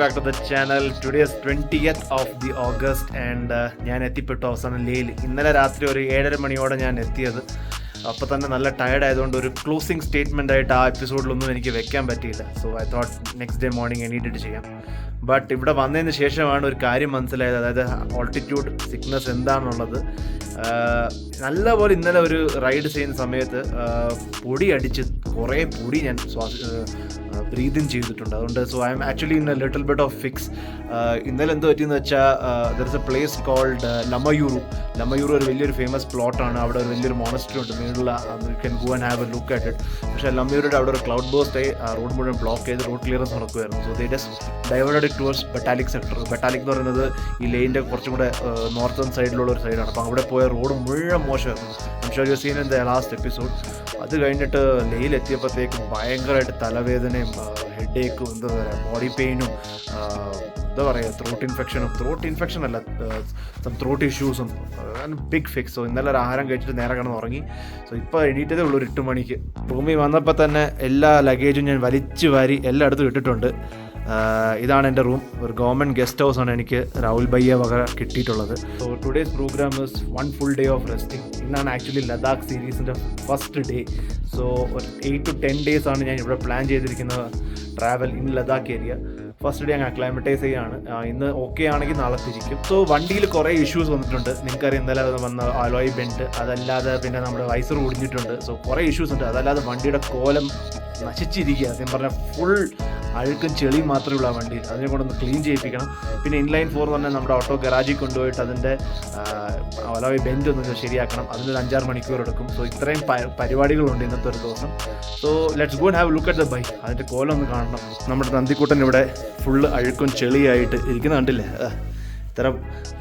back to the channel. Today is 20th of the August and uh, ഞാൻ എത്തിപ്പെട്ടു അവസാനം ലേയിൽ. ഇന്നലെ രാത്രി ഒരു ഏഴര മണിയോടെ ഞാൻ എത്തിയത്. അപ്പോൾ തന്നെ നല്ല ടയർഡ് ആയതുകൊണ്ട് ഒരു ക്ലോസിംഗ് സ്റ്റേറ്റ്മെന്റ് ആയിട്ട് ആ എപ്പിസോഡിലൊന്നും എനിക്ക് വെക്കാൻ പറ്റിയില്ല. So I thought next day morning എണീറ്റിട്ട് ചെയ്യാം. ബട്ട് ഇവിടെ വന്നതിന് ശേഷമാണ് ഒരു കാര്യം മനസ്സിലായത്. അതായത് ഓൾട്ടിറ്റ്യൂഡ് സിക്നസ് എന്താണെന്നുള്ളത്. നല്ലപോലെ ഇന്നലെ ഒരു റൈഡ് ചെയ്യുന്ന സമയത്ത് പൊടി അടിച്ച് കുറേ കൂടി ഞാൻ ഇൻ ചെയ്തിട്ടുണ്ട്. അതുകൊണ്ട് so I'm actually in a little bit of fix ഇന്നലെ എന്ത് പറ്റിയെന്ന് വെച്ചാൽ there is a place called Lamayuru Lamayuru ഒരു വലിയൊരു ഫേമസ് പ്ലോട്ടാണ് അവിടെ ഒരു വലിയൊരു മോണസ്റ്ററി ഉണ്ട്. മേളിൽ you can go and have a look at it പക്ഷേ ലമയൂരുടെ അവിടെ ഒരു ക്ലൗഡ് ബോസ്റ്റ് റോഡ് മുഴുവൻ ബ്ലോക്ക് ചെയ്ത് റോഡ് ക്ലിയറൻസ് നടക്കുമായിരുന്നു so they just diverted towards Batalik sector Batalik എന്ന് പറയുന്നത് ഈ ലെയിന്റെ കുറച്ചും കൂടെ നോർത്തേൺ സൈഡിലുള്ള ഒരു സൈഡാണ് അപ്പോൾ അവിടെ പോയ റോഡ് മുഴുവൻ മോശമായിരുന്നു. I'm sure you seen in the last episode അത് കഴിഞ്ഞിട്ട് ലെയിലെത്തിയപ്പോഴത്തേക്കും ഭയങ്കരമായിട്ട് തലവേദനയും ഹെഡ് ഏക്കും എന്താ പറയുക ബോഡി പെയിനും എന്താ പറയുക ത്രോട്ട് ഇൻഫെക്ഷനും ത്രോട്ട് ഇൻഫെക്ഷൻ അല്ല സം ത്രോട്ട് ഇഷ്യൂസും ബിഗ് ഫിക്സ് സോ ഇന്നലെ ഒരു ആഹാരം കഴിച്ചിട്ട് നേരെ കിടന്ന് ഉറങ്ങി. സോ ഇപ്പോൾ എണീറ്റതേ ഉള്ളൂ ഒരു എട്ട് മണിക്ക്. റൂമിൽ വന്നപ്പോൾ തന്നെ എല്ലാ ലഗേജും ഞാൻ വലിച്ചു വാരി എല്ലായിടത്തും ഇട്ടിട്ടുണ്ട്. ഇതാണ് എന്റെ റൂം. ഒരു ഗവൺമെന്റ് ഗസ്റ്റ് ഹൗസ് ആണ് എനിക്ക് രാഹുൽ ഭയ്യ വക കിട്ടിയിട്ടുള്ളത്. So today's programme is one full day of resting ഇന്നാണ് ആക്ച്വലി ലഡാക്ക് സീരീസിന്റെ ഫസ്റ്റ് ഡേ സോ ഒരു എയ്റ്റ് ടു ടെൻ ഡേയ്സ് ആണ് ഞാൻ ഇവിടെ പ്ലാൻ ചെയ്തിരിക്കുന്നത് travel in Ladakh area first day ഞാൻ അക്ലൈമറ്റൈസ് ചെയ്യാണ്. ഇന്ന് ഓക്കെ ആണെങ്കിൽ നാളെ തിരിക്കും. സോ വണ്ടിയിൽ കുറേ ഇഷ്യൂസ് വന്നിട്ടുണ്ട്. നിങ്ങൾക്കറിയാം ഇന്നലെ വന്ന അലോയ് ബെൻഡ് അതല്ലാതെ പിന്നെ നമ്മുടെ വൈസർ ഒടിഞ്ഞിട്ടുണ്ട്. സോ കുറേ ഇഷ്യൂസ് ഉണ്ട്. അതല്ലാതെ വണ്ടിയുടെ കോലം നശിച്ചിരിക്കുക സത്യം പറഞ്ഞാൽ ഫുൾ അഴുക്കും ചെളിയും മാത്രമേ ഉള്ളൂ ആ വണ്ടിയിൽ അതിനെ കൊണ്ടൊന്ന് ക്ലീൻ ചെയ്യിപ്പിക്കണം. പിന്നെ ഇൻലൈൻ ഫോർ പറഞ്ഞാൽ നമ്മുടെ ഓട്ടോ ഗറാജിൽ കൊണ്ടുപോയിട്ട് അതിന്റെ ഓലോ ബെഞ്ച് ഒന്ന് ശരിയാക്കണം. അതിനൊരു അഞ്ചാറ് മണിക്കൂർ എടുക്കും. സോ ഇത്രയും പരിപാടികളുണ്ട് ഇന്നത്തെ ഒരു ദിവസം. So let's go have look at the bike അതിന്റെ കോലം ഒന്ന് കാണണം. നമ്മുടെ നന്ദിക്കുട്ടൻ ഇവിടെ ഫുള്ള് അഴുക്കും ചെളിയായിട്ട് ഇരിക്കുന്ന കണ്ടില്ലേ? ഇത്ര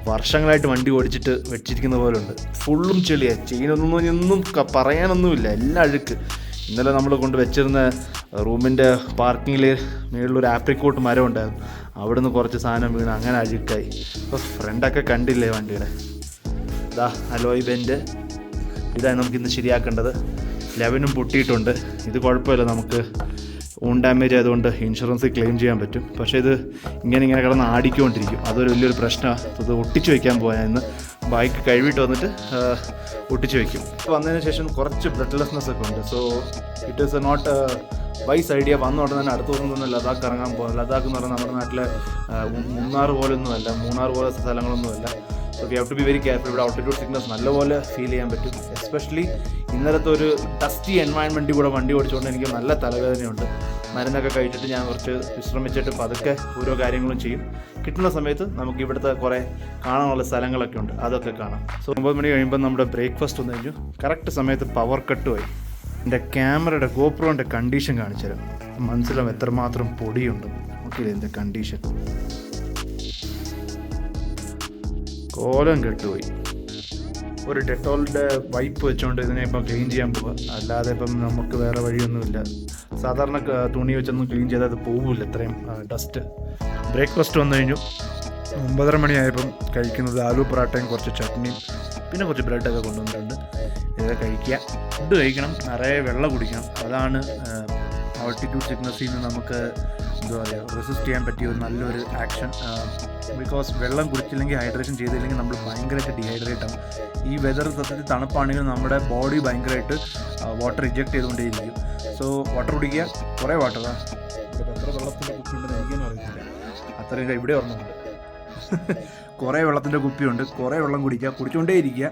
വർഷങ്ങളായിട്ട് വണ്ടി ഓടിച്ചിട്ട് വെച്ചിരിക്കുന്ന പോലെ ഉണ്ട് ഫുള്ളും ചെളിയാണ് ചെയിനൊന്നും ഒന്നും പറയാനൊന്നുമില്ല. എല്ലാം അഴുക്ക്. ഇന്നലെ നമ്മൾ കൊണ്ട് വെച്ചിരുന്ന റൂമിന്റെ പാർക്കിങ്ങിൽ മേളിലൊരു ആപ്രിക്കോട്ട് മരം ഉണ്ടായിരുന്നു. അവിടെ നിന്ന് കുറച്ച് സാധനം വീണ് അങ്ങനെ അഴുക്കായി. അപ്പോൾ ഫ്രണ്ടൊക്കെ കണ്ടില്ലേ വണ്ടിയുടെ? ഇതാ അലോയ് ബെൻഡ് ഇതാണ് നമുക്ക് നമുക്കിന്ന് ശരിയാക്കേണ്ടത്. ലെവനും പൊട്ടിയിട്ടുണ്ട്. ഇത് കുഴപ്പമില്ല നമുക്ക് ഓൺ ഡാമേജ് ആയതുകൊണ്ട് ഇൻഷുറൻസ് ക്ലെയിം ചെയ്യാൻ പറ്റും. പക്ഷേ ഇത് ഇങ്ങനെ ഇങ്ങനെ കിടന്ന് ആടിക്കൊണ്ടിരിക്കും. അതൊരു വലിയൊരു പ്രശ്നമാണ്. ഇത് ഒട്ടിച്ചു വയ്ക്കാൻ പോയാൽ ഇന്ന്. ബൈക്ക് കഴുകിയിട്ട് വന്നിട്ട് ഒട്ടിച്ച് വെക്കും. വന്നതിന് ശേഷം കുറച്ച് ബ്ലഡ്ലെസ്നെസ് ഒക്കെ ഉണ്ട്. So it is not wise idea വന്ന ഉടനെ തന്നെ അടുത്ത ദിവസം തന്നെ ലഡാക്ക് ഇറങ്ങാൻ പോകുന്നത് ലഡാക്ക് എന്ന് പറഞ്ഞാൽ നമ്മുടെ നാട്ടിലെ മൂന്നാർ പോലെ മൂന്നാർ പോലൊന്നുമല്ല മൂന്നാർ പോലെ സ്ഥലങ്ങളൊന്നുമല്ല. So we have to be very careful ഇവിടെ ഔട്ട്ഡോർ സിക്നസ് നല്ലപോലെ ഫീൽ ചെയ്യാൻ പറ്റും. എസ്പെഷ്യലി ഇന്നലത്തെ ഒരു ഡസ്റ്റി എൻവയൺമെന്റിൽ കൂടെ വണ്ടി ഓടിച്ചുകൊണ്ട് എനിക്ക് നല്ല തലവേദനയുണ്ട്. മരുന്നൊക്കെ കഴിച്ചിട്ട് ഞാൻ കുറച്ച് വിശ്രമിച്ചിട്ട് പതുക്കെ ഓരോ കാര്യങ്ങളും ചെയ്യും. കിട്ടുന്ന സമയത്ത് നമുക്ക് ഇവിടുത്തെ കുറേ കാണാനുള്ള സ്ഥലങ്ങളൊക്കെ ഉണ്ട്. അതൊക്കെ കാണാം. സോ ഒമ്പത് മണി കഴിയുമ്പോൾ നമ്മുടെ ബ്രേക്ക്ഫാസ്റ്റ് ഒന്ന് കഴിഞ്ഞു. കറക്റ്റ് സമയത്ത് പവർ കട്ട് പോയി എന്റെ ക്യാമറയുടെ ഗോപ്രോന്റെ കണ്ടീഷൻ കാണിച്ചു തരാം. മനസ്സിലും എത്രമാത്രം പൊടിയുണ്ട്. നോക്കിയില്ല എന്റെ കണ്ടീഷൻ കോലം കെട്ടുപോയി. ഒരു ഡെറ്റോളിന്റെ വൈപ്പ് വെച്ചുകൊണ്ട് ഇതിനെ ഇപ്പം ക്ലീൻ ചെയ്യാൻ പോവുക അല്ലാതെ ഇപ്പം നമുക്ക് വേറെ വഴിയൊന്നുമില്ല. സാധാരണ തുണി വെച്ചൊന്നും ക്ലീൻ ചെയ്താൽ അത് പോവില്ല ഇത്രയും ഡസ്റ്റ് ബ്രേക്ക്ഫാസ്റ്റ് വന്നു കഴിഞ്ഞു. ഒമ്പതര മണിയായപ്പം കഴിക്കുന്നത് ആലു പൊറാട്ടയും കുറച്ച് ചട്നിയും പിന്നെ കുറച്ച് ബ്രെഡൊക്കെ കൊണ്ടുവന്നിട്ടുണ്ട്. ഇതൊക്കെ കഴിക്കുക. ഫുഡ് കഴിക്കണം. നിറയെ വെള്ളം കുടിക്കണം. അതാണ് ആൾട്ടിറ്റ്യൂഡ് സിക്നസ്സിൽ നിന്ന് നമുക്ക് എന്താ പറയുക റെസിസ്റ്റ് ചെയ്യാൻ പറ്റിയ ഒരു നല്ലൊരു ആക്ഷൻ ബിക്കോസ് വെള്ളം കുടിച്ചില്ലെങ്കിൽ ഹൈഡ്രേഷൻ ചെയ്തില്ലെങ്കിൽ നമ്മൾ ഭയങ്കരമായിട്ട് ഡീഹൈഡ്രേറ്റ് ആവും. ഈ വെതർ സത്യത്തിൽ തണുപ്പാണെങ്കിലും നമ്മുടെ ബോഡി ഭയങ്കരമായിട്ട് വാട്ടർ റിജക്ട് ചെയ്തുകൊണ്ടേയിരിക്കും. സോ വാട്ടർ കുടിക്കുക. കുറേ വാട്ടർ ഇവിടെ എത്ര വെള്ളത്തിന്റെ കുപ്പി ഉണ്ടെന്ന് എനിക്കൊന്നും അറിയത്തില്ല. അത്രയും ഇവിടെ ഓർമ്മയുണ്ട് കുറേ വെള്ളത്തിന്റെ കുപ്പിയുണ്ട്. കുറേ വെള്ളം കുടിക്കുക. കുടിച്ചുകൊണ്ടേ ഇരിക്കുക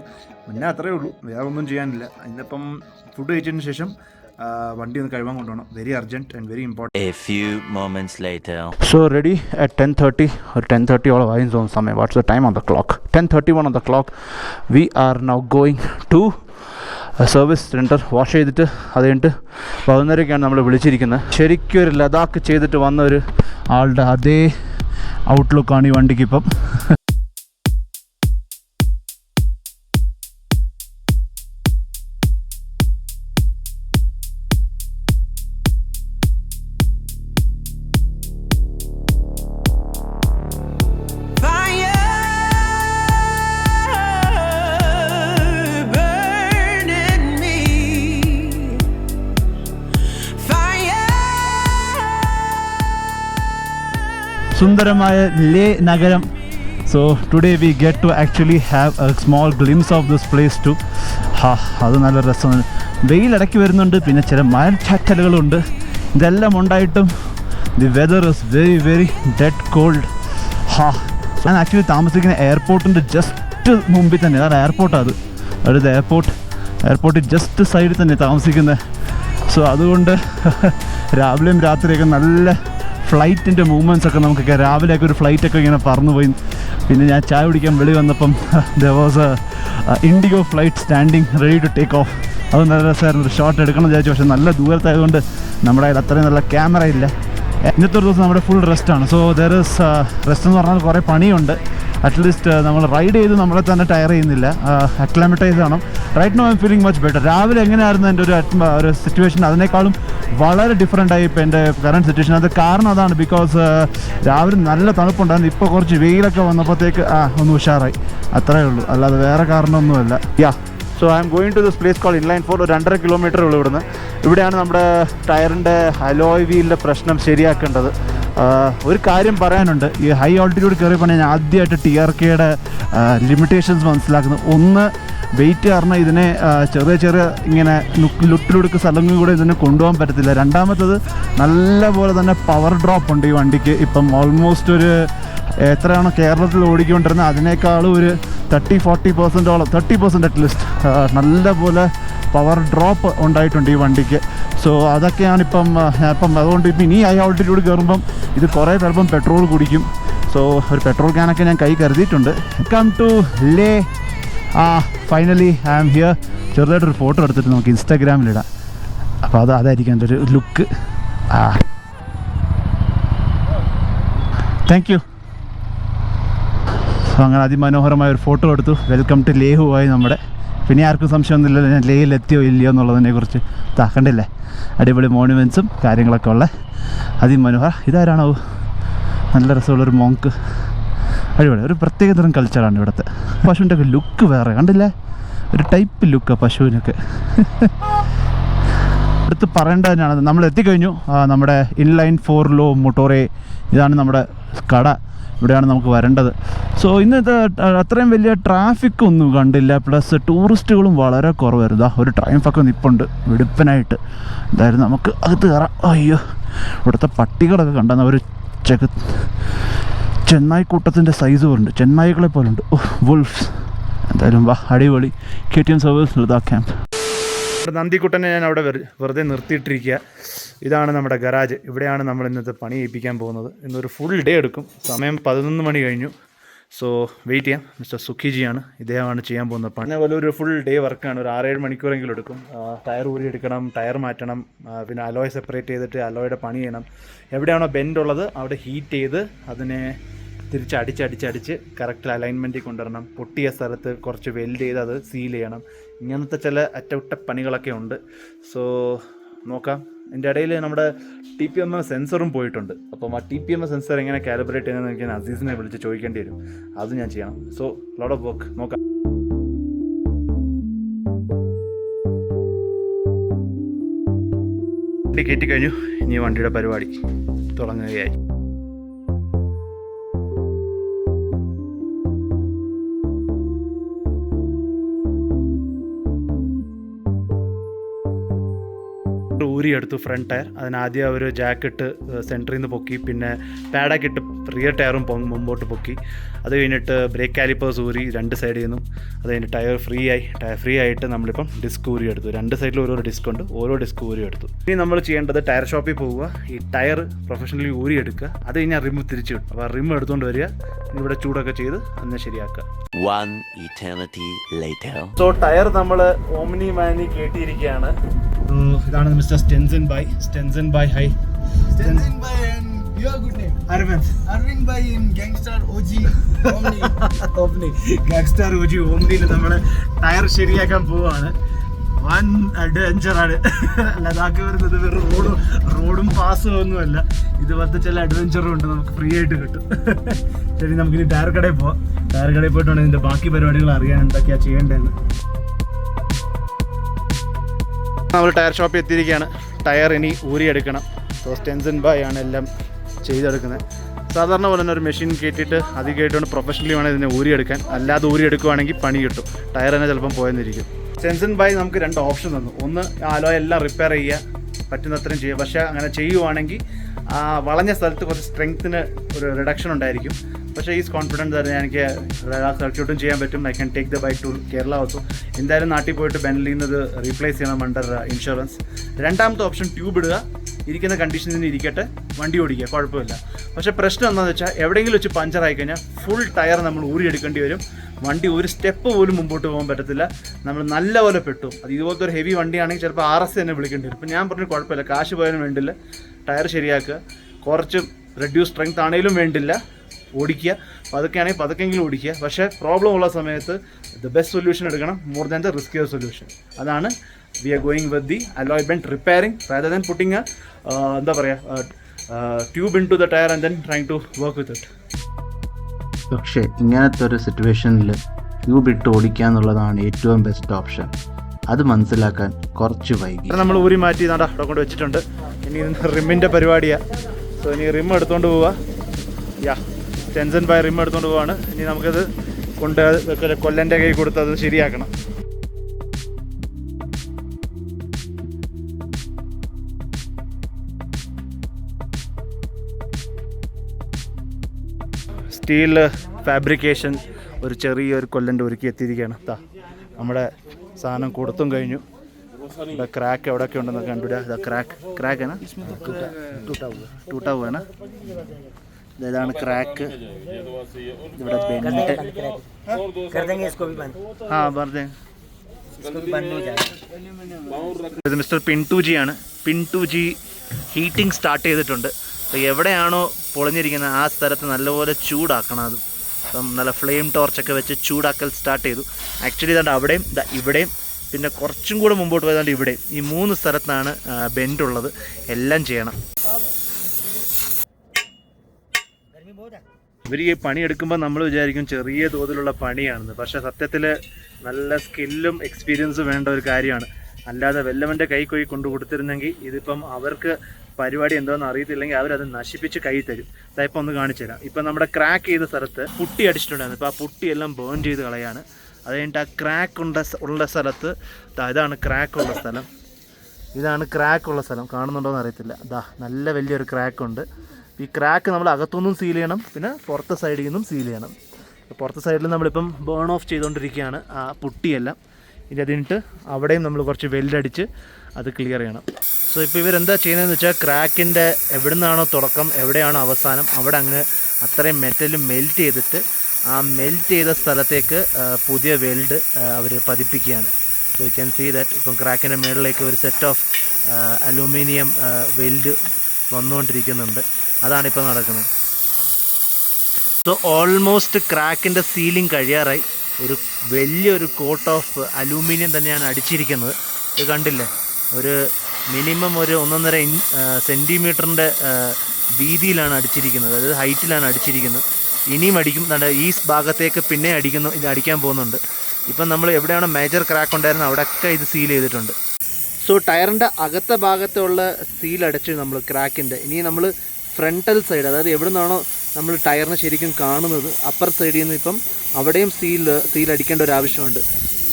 പിന്നെ അത്രയേ ഉള്ളൂ. വേറെ ഒന്നും ചെയ്യാനില്ല. ഇന്നിപ്പം ഫുഡ് കഴിച്ചതിന് ശേഷം വണ്ടി ഒന്ന് കഴിവാൻ കൊണ്ടുപോകണം. Very urgent and very important so ready at ten thirty ഒരു ടെൻ 10:30 ആയിരുന്നു 10:30 all ആയി zone സമയം. What's the time on the clock 10:31 on the clock. We are now going to service centre wash ചെയ്തിട്ട് അത് കഴിഞ്ഞിട്ട് പതിനൊന്നരക്കാണ് നമ്മൾ വിളിച്ചിരിക്കുന്നത്. ശരിക്കും ഒരു ലഡാക്ക് ചെയ്തിട്ട് വന്ന ഒരു ആളുടെ അതേ ഔട്ട്ലുക്കാണ് ഈ വണ്ടിക്ക് ഇപ്പം. സുന്ദരമായ ലേ നഗരം. So today we get to actually have a small glimpse of this place to ah അത് നല്ല രസമാണ് വെയിലിടയ്ക്ക് വരുന്നുണ്ട് പിന്നെ ചില മഴച്ചാറ്റലുകളുണ്ട്. ഇതെല്ലാം ഉണ്ടായിട്ടും the weather is very very dead cold ah ഞാൻ ആക്ച്വലി താമസിക്കുന്ന എയർപോർട്ടിന്റെ ജസ്റ്റ് മുമ്പിൽ തന്നെ അതാണ് എയർപോർട്ടാണ് അത്. അതായത് എയർപോർട്ട് എയർപോർട്ടിൽ ജസ്റ്റ് സൈഡിൽ തന്നെ താമസിക്കുന്നത്. സോ അതുകൊണ്ട് രാവിലെയും രാത്രിയൊക്കെ നല്ല ഫ്ലൈറ്റിന്റെ മൂവ്മെന്റ്സ് ഒക്കെ നമുക്കൊക്കെ രാവിലെയൊക്കെ ഒരു ഫ്ലൈറ്റൊക്കെ ഇങ്ങനെ പറന്നു പോയി പിന്നെ ഞാൻ ചായ കുടിക്കാൻ വെളി വന്നപ്പം there was IndiGo flight standing ready to take off അത് നല്ല രസമായിരുന്നു. ഒരു ഷോട്ട് എടുക്കണം എന്ന് വിചാരിച്ചു. പക്ഷേ നല്ല ദൂരത്തായതുകൊണ്ട് നമ്മുടെ കയ്യിൽ അത്രയും നല്ല ക്യാമറ ഇല്ല. ഇന്നത്തെ ഒരു ദിവസം നമ്മുടെ ഫുൾ റെസ്റ്റാണ് സോ ദർ ഇസ് റെസ്റ്റ് എന്ന് പറഞ്ഞാൽ കുറേ പണിയുണ്ട്. അറ്റ്ലീസ്റ്റ് നമ്മൾ റൈഡ് ചെയ്ത് നമ്മളെ തന്നെ ടയർ ചെയ്യുന്നില്ല. അക്ലമറ്റൈസ് ആണ് right now I'm feeling much better രാവിലെ എങ്ങനെയായിരുന്നു എന്റെ ഒരു ഒരു സിറ്റുവേഷൻ അതിനേക്കാളും വളരെ ഡിഫറെന്റ് ആയി ഇപ്പോൾ എന്റെ കറണ്ട് സിറ്റുവേഷൻ അത് കാരണം അതാണ് ബിക്കോസ് രാവിലെ നല്ല തണുപ്പുണ്ടായിരുന്നു. ഇപ്പോൾ കുറച്ച് വെയിലൊക്കെ വന്നപ്പോഴത്തേക്ക് ആ ഒന്ന് ഉഷാറായി. അത്രേ ഉള്ളൂ. അല്ലാതെ വേറെ കാരണമൊന്നുമല്ല. Yeah so I'm going to this place call inline for രണ്ടര കിലോമീറ്റർ ഉള്ളൂ ഇവിടുന്ന്. ഇവിടെയാണ് നമ്മുടെ ടയറിന്റെ അലോയ് വീലിന്റെ പ്രശ്നം ശരിയാക്കേണ്ടത്. ഒരു കാര്യം പറയാനുണ്ട്. ഈ ഹൈ ഓൾട്ടിറ്റ്യൂഡ് കയറിയപ്പോൾ ഞാൻ ആദ്യമായിട്ട് ടി ആർ കെയുടെ ലിമിറ്റേഷൻസ് മനസ്സിലാക്കുന്നത് ഒന്ന് വെയിറ്റ് കാരണം ഇതിനെ ചെറിയ ചെറിയ ഇങ്ങനെ ലുട്ടിലുടുക്ക് സ്ഥലങ്ങളിൽ കൂടെ ഇതിനെ കൊണ്ടുപോകാൻ പറ്റത്തില്ല. രണ്ടാമത്തത് നല്ല പോലെ തന്നെ പവർ ഡ്രോപ്പ് ഉണ്ട് ഈ വണ്ടിക്ക്. ഇപ്പം ഓൾമോസ്റ്റ് ഒരു എത്രയാണോ കേരളത്തിൽ ഓടിക്കൊണ്ടിരുന്നത് അതിനേക്കാളും ഒരു തേർട്ടി ഫോർട്ടി പെർസെന്റോളം തേർട്ടി പെർസെന്റ് അറ്റ്ലീസ്റ്റ് നല്ലപോലെ പവർ ഡ്രോപ്പ് ഉണ്ടായിട്ടുണ്ട് ഈ വണ്ടിക്ക്. സോ അതൊക്കെയാണ് ഇപ്പം ഇപ്പം അതുകൊണ്ട് ഇപ്പം ഇനി ഹൈ ഓൾട്ടിറ്റ്യൂഡ് കയറുമ്പം ഇത് കുറേ ചിലപ്പം പെട്രോൾ കുടിക്കും. സോ ഒരു പെട്രോൾ ക്യാനൊക്കെ ഞാൻ കൈ കരുതിയിട്ടുണ്ട്. Come to Leh ah finally I am here ചെറുതായിട്ടൊരു ഫോട്ടോ എടുത്തിട്ട് നമുക്ക് ഇൻസ്റ്റാഗ്രാമിലിടാം അപ്പോൾ അത് അതായിരിക്കും എന്റെ ഒരു ലുക്ക് ആ. താങ്ക് യു സോ അങ്ങനെ അതിമനോഹരമായ ഒരു ഫോട്ടോ എടുത്തു. വെൽക്കം ടു ലേഹുവായി നമ്മുടെ. പിന്നെ ആർക്കും സംശയമൊന്നുമില്ലല്ലോ ഞാൻ ലേയിൽ എത്തിയോ ഇല്ലയോ എന്നുള്ളതിനെ കുറിച്ച് താക്കണ്ടില്ലേ അടിപൊളി മോണുമെൻസും കാര്യങ്ങളൊക്കെ ഉള്ള അതിമനോഹര ഇതാരാണോ നല്ല രസമുള്ളൊരു മോങ്ക് അടിപൊളി. ഒരു പ്രത്യേക തരം കൾച്ചറാണ് ഇവിടുത്തെ. പശുവിന്റെ ഒക്കെ ലുക്ക് വേറെ. കണ്ടില്ലേ? ഒരു ടൈപ്പ് ലുക്കാണ് പശുവിനൊക്കെ. എടുത്ത് പറയേണ്ടത് തന്നെയാണ്. നമ്മൾ എത്തിക്കഴിഞ്ഞു. നമ്മുടെ ഇൻലൈൻ ഫോർ ലോ മോട്ടോറേ ഇതാണ് നമ്മുടെ കട. ഇവിടെയാണ് നമുക്ക് വരേണ്ടത്. സോ ഇന്നത്തെ അത്രയും വലിയ ട്രാഫിക് ഒന്നും കണ്ടില്ല. പ്ലസ് ടൂറിസ്റ്റുകളും വളരെ കുറവായിരുന്നു. ആ ഒരു ട്രൈംഫൊക്കെ നിപ്പുണ്ട്. വെടുപ്പനായിട്ട്. എന്തായാലും നമുക്ക് അകത്ത് കയറാം. അയ്യോ ഇവിടുത്തെ പട്ടികളൊക്കെ കണ്ടെന്ന് അവർ ചെക്ക് ചെക ചെന്നായിക്കൂട്ടത്തിന്റെ സൈസ് പോലുണ്ട്. ചെന്നായികളെ പോലുണ്ട്. വുൾഫ്സ് എന്തായാലും വാ അടിപൊളി. കെ ടി എം സർവീസ് ലതാ ക്യാമ്പ് നന്ദിക്കുട്ടനെ ഞാൻ അവിടെ വെറുതെ നിർത്തിയിട്ടിരിക്കുക. ഇതാണ് നമ്മുടെ ഗരാജ്. ഇവിടെയാണ് നമ്മൾ ഇന്നത്തെ പണി ഏൽപ്പിക്കാൻ പോകുന്നത്. ഇന്നൊരു ഫുൾ ഡേ എടുക്കും. സമയം പതിനൊന്ന് മണി കഴിഞ്ഞു. സോ വെയിറ്റ് ചെയ്യാം. മിസ്റ്റർ സുഖിജിയാണ്. ഇദ്ദേഹമാണ് ചെയ്യാൻ പോകുന്ന പണി. അതുപോലെ ഒരു ഫുൾ ഡേ വർക്കാണ് ഒരു ആറേഴ് മണിക്കൂറെങ്കിലും എടുക്കും. ടയർ ഊരി എടുക്കണം ടയർ മാറ്റണം പിന്നെ അലോയ് സെപ്പറേറ്റ് ചെയ്തിട്ട് അലോയുടെ പണി ചെയ്യണം. എവിടെയാണോ ബെൻഡ് ഉള്ളത് അവിടെ ഹീറ്റ് ചെയ്ത് അതിനെ തിരിച്ച് അടിച്ചടിച്ചടിച്ച് കറക്റ്റ് അലൈൻമെന്റിൽ കൊണ്ടുവരണം. പൊട്ടിയ സ്ഥലത്ത് കുറച്ച് വെൽഡ് ചെയ്ത് അത് സീൽ ചെയ്യണം. ഇങ്ങനത്തെ ചില അറ്റകുറ്റ പണികളൊക്കെ ഉണ്ട്. സോ നോക്കാം. എന്റെ ഇടയിൽ നമ്മുടെ ടി പി എം സെൻസറും പോയിട്ടുണ്ട്. അപ്പം ആ ടി പി എം സെൻസർ എങ്ങനെ കാലിബ്രേറ്റ് ചെയ്യുന്നത് എനിക്ക് അസീസിനെ വിളിച്ച് ചോദിക്കേണ്ടി വരും. അത് ഞാൻ ചെയ്യണം. സോ ലോഡ് ഓഫ് വർക്ക് നോക്കാം. കയറ്റി കഴിഞ്ഞു. ഇനി വണ്ടിയുടെ പരിപാടി തുടങ്ങുകയായി. ഊരിയെടുത്തു ഫ്രണ്ട് ടയർ അതിനാദ്യം അവർ ജാക്കറ്റ് സെന്ററിൽ നിന്ന് പൊക്കി. പിന്നെ പാഡാക്കിട്ട് റിയർ ടയറും മുമ്പോട്ട് പൊക്കി. അത് കഴിഞ്ഞിട്ട് ബ്രേക്ക് കാലിപ്പേഴ്സ് ഊരി രണ്ട് സൈഡിൽ നിന്നും അത് കഴിഞ്ഞ് ടയർ ഫ്രീ ആയി. ടയർ ഫ്രീ ആയിട്ട് നമ്മളിപ്പം ഡിസ്ക് ഊരി എടുത്തു രണ്ട് സൈഡിൽ ഓരോ ഡിസ്ക് ഉണ്ട്. ഓരോ ഡിസ്ക് ഊരി എടുത്തു ഇനി നമ്മൾ ചെയ്യേണ്ടത് ടയർ ഷോപ്പിൽ പോവുക. ഈ ടയർ പ്രൊഫഷണലി ഊരി എടുക്കുക അത് കഴിഞ്ഞാൽ റിം തിരിച്ചു കിട്ടും. അപ്പോൾ റിം എടുത്തുകൊണ്ട് വരിക. ഇവിടെ ചൂടൊക്കെ ചെയ്ത് അതിനെ ശരിയാക്കുക. One eternity later. So tyre നമ്മൾ ഓമിനി മാനി കേട്ടിയിരിക്കുകയാണ് ഇതാണ് mister Stenson bye Stenson bye hi Stenson. Aravind OG Omni. Omni gangster ഓംനിയിൽ നമ്മൾ ടയർ ശരിയാക്കാൻ പോവാണ്. വൺ അഡ്വഞ്ചറാണ് ലഡാക്ക് വരുന്നത് വെറും റോഡും റോഡും പാസും ഒന്നുമല്ല. ഇതുപോലത്തെ ചില അഡ്വഞ്ചറും ഉണ്ട് നമുക്ക് ഫ്രീ ആയിട്ട് കിട്ടും. ശരി നമുക്കിനി ടയർ കടയിൽ പോവാം. ടയർ കടയിൽ പോയിട്ടാണ് ഇതിന്റെ ബാക്കി പരിപാടികൾ അറിയാൻ എന്തൊക്കെയാണ് ചെയ്യേണ്ടതെന്ന്. നമ്മൾ ടയർ ഷോപ്പിൽ എത്തിയിരിക്കുകയാണ്. ടയർ ഇനി ഊരിയെടുക്കണം. സോ സ്റ്റെൻസൻ ബായ് ആണ് എല്ലാം ചെയ്തെടുക്കുന്നത്. സാധാരണ പോലെ തന്നെ ഒരു മെഷീൻ കയറ്റിയിട്ട് അത് കേട്ടുകൊണ്ട് പ്രൊഫഷണലി വേണം ഇതിനെ ഊരിയെടുക്കാൻ. അല്ലാതെ ഊരിയെടുക്കുവാണെങ്കിൽ പണി കിട്ടും. ടയർ തന്നെ ചിലപ്പം പോയെന്നിരിക്കും. സെൻസൻ ബൈ നമുക്ക് രണ്ട് ഓപ്ഷൻ തന്നു. ഒന്ന് ആലോ എല്ലാം റിപ്പയർ ചെയ്യുക. പറ്റുന്നത്രയും ചെയ്യുക. പക്ഷേ അങ്ങനെ ചെയ്യുവാണെങ്കിൽ വളഞ്ഞ സ്ഥലത്ത് കുറച്ച് സ്ട്രെങ്ത്തിന് ഒരു റിഡക്ഷൻ ഉണ്ടായിരിക്കും. പക്ഷേ ഈസ് കോൺഫിഡൻസ് തന്നെ എനിക്ക് സർക്യൂട്ടും ചെയ്യാൻ പറ്റും. I can take the bike to Kerala also എന്തായാലും നാട്ടിൽ പോയിട്ട് ബെൻലിൽ നിന്ന് റീപ്ലേസ് ചെയ്യണം അണ്ടർ ഇൻഷുറൻസ് രണ്ടാമത്തെ ഓപ്ഷൻ ട്യൂബ് ഇടുക. ഇരിക്കുന്ന കണ്ടീഷനിൽ നിന്ന് ഇരിക്കട്ടെ. വണ്ടി ഓടിക്കുക. കുഴപ്പമില്ല. പക്ഷേ പ്രശ്നം എന്താണെന്ന് വെച്ചാൽ എവിടെയെങ്കിലും വെച്ച് പഞ്ചർ ആയി കഴിഞ്ഞാൽ ഫുൾ ടയർ നമ്മൾ ഊരിയെടുക്കേണ്ടി വരും. വണ്ടി ഒരു സ്റ്റെപ്പ് പോലും മുമ്പോട്ട് പോകാൻ പറ്റത്തില്ല. നമ്മൾ നല്ലപോലെ പെട്ടു. അത് ഇതുപോലത്തെ ഒരു ഹെവി വണ്ടിയാണെങ്കിൽ ചിലപ്പോൾ ആർ എസ് തന്നെ വിളിക്കേണ്ടി വരും. ഇപ്പം ഞാൻ പറഞ്ഞു കുഴപ്പമില്ല. കാശ് പോയാലും വേണ്ടില്ല. ടയർ ശരിയാക്കുക. കുറച്ച് റെഡ്യൂസ് സ്ട്രെങ്ത് ആണെങ്കിലും വേണ്ടില്ല. ഓടിക്കുക. പതുക്കെയാണെങ്കിൽ പതുക്കെങ്കിലും ഓടിക്കുക. പക്ഷേ പ്രോബ്ലം ഉള്ള സമയത്ത് ദ ബെസ്റ്റ് സൊല്യൂഷൻ എടുക്കണം more than the riskier solution അതാണ് we are going with the alloy bend repairing rather than putting എന്താ പറയുക tube into the tyre and then trying to work with it പക്ഷേ ഇങ്ങനത്തെ ഒരു സിറ്റുവേഷനിൽ ട്യൂബ് ഇട്ട് ഓടിക്കുക എന്നുള്ളതാണ് ഏറ്റവും ബെസ്റ്റ് ഓപ്ഷൻ അത് മനസ്സിലാക്കാൻ കുറച്ച് വൈകി. നമ്മൾ ഊരി മാറ്റി നാടാ അവിടെ കൊണ്ട് വെച്ചിട്ടുണ്ട്. ഇനി റിമ്മിന്റെ പരിപാടിയാണ് സോ ഇനി റിം എടുത്തുകൊണ്ട് പോവുക യാ ടെൻസൻ ബൈ റിം എടുത്തുകൊണ്ട് പോവാണ്. ഇനി നമുക്കത് കൊണ്ട് കൊല്ലന്റെ കൈ കൊടുത്ത് അത് ശരിയാക്കണം. സ്റ്റീൽ ഫാബ്രിക്കേഷൻ ഒരു ചെറിയൊരു കൊല്ലന്റെ ഒരുക്കി എത്തിയിരിക്കുകയാണ്. താ നമ്മുടെ സാധനം കൊടുത്തും കഴിഞ്ഞു. ഇവിടെ ക്രാക്ക് എവിടെയൊക്കെ ഉണ്ടെന്ന് കണ്ടുപിടുക ഇതാ ക്രാക്ക് ക്രാക്ക് ആണ്. ടൂട്ടാവുക പോവാണ് ഇതാണ് ക്രാക്ക് ഇവിടെ ബെൻഡ് ആ പറഞ്ഞേ. ഇത് മിസ്റ്റർ പിൻടൂജി ആണ്. പിൻടൂജി ഹീറ്റിംഗ് സ്റ്റാർട്ട് ചെയ്തിട്ടുണ്ട്. അപ്പോൾ എവിടെയാണോ പൊളിഞ്ഞിരിക്കുന്നത് ആ സ്ഥലത്ത് നല്ലപോലെ ചൂടാക്കണം അത്. അപ്പം നല്ല ഫ്ലെയിം ടോർച്ചൊക്കെ വെച്ച് ചൂടാക്കൽ സ്റ്റാർട്ട് ചെയ്തു. ആക്ച്വലി ഇതാണ്ട് അവിടെയും ഇവിടെയും പിന്നെ കുറച്ചും കൂടെ മുമ്പോട്ട് പോയതാണ്ട് ഇവിടെയും. ഈ മൂന്ന് സ്ഥലത്താണ് ബെൻഡുള്ളത് എല്ലാം ചെയ്യണം. ഇവർ ഈ പണി എടുക്കുമ്പോൾ നമ്മൾ വിചാരിക്കും ചെറിയ തോതിലുള്ള പണിയാണെന്ന്. പക്ഷേ സത്യത്തിൽ നല്ല സ്കില്ലും എക്സ്പീരിയൻസും വേണ്ട ഒരു കാര്യമാണ്. അല്ലാതെ വെല്ലവന്റെ കൈ കൊയി കൊണ്ടു കൊടുത്തിരുന്നെങ്കിൽ ഇതിപ്പം അവർക്ക് പരിപാടി എന്തോന്ന് അറിയത്തില്ലെങ്കിൽ അവരത് നശിപ്പിച്ച് കൈ തരും. അതായപ്പോൾ ഒന്ന് കാണിച്ചു തരാം. ഇപ്പം നമ്മുടെ ക്രാക്ക് ചെയ്ത സ്ഥലത്ത് പുട്ടി അടിച്ചിട്ടുണ്ടായിരുന്നു. ഇപ്പോൾ ആ പുട്ടിയെല്ലാം ബേൺ ചെയ്ത് കളയാണ്. അത് കഴിഞ്ഞിട്ട് ആ ക്രാക്ക് ഉണ്ട ഉള്ള സ്ഥലത്ത് ഇതാണ് ക്രാക്ക് ഉള്ള സ്ഥലം. ഇതാണ് ക്രാക്ക് ഉള്ള സ്ഥലം. കാണുന്നുണ്ടോയെന്ന് അറിയത്തില്ല. ദാ നല്ല വലിയൊരു ക്രാക്ക് ഉണ്ട്. ഈ ക്രാക്ക് നമ്മൾ അകത്തുനിന്നും സീൽ ചെയ്യണം പിന്നെ പുറത്തെ സൈഡിൽ നിന്നും സീൽ ചെയ്യണം. പുറത്തെ സൈഡിൽ നമ്മളിപ്പം ബേൺ ഓഫ് ചെയ്തുകൊണ്ടിരിക്കുകയാണ് ആ പുട്ടിയെല്ലാം. ഇനി അതിനിട്ട് അവിടെയും നമ്മൾ കുറച്ച് വെല്ലടിച്ച് അത് ക്ലിയർ ചെയ്യണം. സോ ഇപ്പോൾ ഇവരെന്താ ചെയ്യുന്നതെന്ന് വെച്ചാൽ ക്രാക്കിന്റെ എവിടെ നിന്നാണോ തുടക്കം എവിടെയാണോ അവസാനം അവിടെ അങ്ങ് അത്രയും മെറ്റൽ മെൽറ്റ് ചെയ്തിട്ട് ആ മെൽറ്റ് ചെയ്ത സ്ഥലത്തേക്ക് പുതിയ വെൽഡ് അവർ പതിപ്പിക്കുകയാണ്. So you can see that ഇപ്പം ക്രാക്കിന്റെ മുകളിലേക്ക് ഒരു സെറ്റ് ഓഫ് അലൂമിനിയം വെൽഡ് വന്നുകൊണ്ടിരിക്കുന്നുണ്ട്. അതാണ് ഇപ്പോൾ നടക്കുന്നത്. സോ ഓൾമോസ്റ്റ് ക്രാക്കിന്റെ സീലിംഗ് കഴിയാറായി. ഒരു വലിയൊരു കോട്ട് ഓഫ് അലൂമിനിയം തന്നെയാണ് അടിച്ചിരിക്കുന്നത്. ഇത് കണ്ടില്ലേ? ഒരു മിനിമം ഒരു ഒന്നൊന്നര ഇൻ സെന്റിമീറ്ററിന്റെ വീതിയിലാണ് അടിച്ചിരിക്കുന്നത്. അതായത് ഹൈറ്റിലാണ് അടിച്ചിരിക്കുന്നത്. ഇനിയും അടിക്കും. ഈ ഭാഗത്തേക്ക് പിന്നെ അടിക്കുന്നു ഇത് അടിക്കാൻ പോകുന്നുണ്ട്. ഇപ്പം നമ്മൾ എവിടെയാണോ മേജർ ക്രാക്ക് ഉണ്ടായിരുന്നത് അവിടെയൊക്കെ ഇത് സീൽ ചെയ്തിട്ടുണ്ട്. സോ ടയറിന്റെ അകത്തെ ഭാഗത്തുള്ള സീൽ അടച്ചു നമ്മൾ ക്രാക്കിന്റെ ഇനി നമ്മൾ ഫ്രണ്ടൽ സൈഡ് അതായത് എവിടെ നിന്നാണോ നമ്മൾ ടയറിനെ ശരിക്കും കാണുന്നത് അപ്പർ സൈഡിൽ നിന്ന് ഇപ്പം അവിടെയും സീൽ സീൽ അടിക്കേണ്ട ഒരു ആവശ്യമുണ്ട്.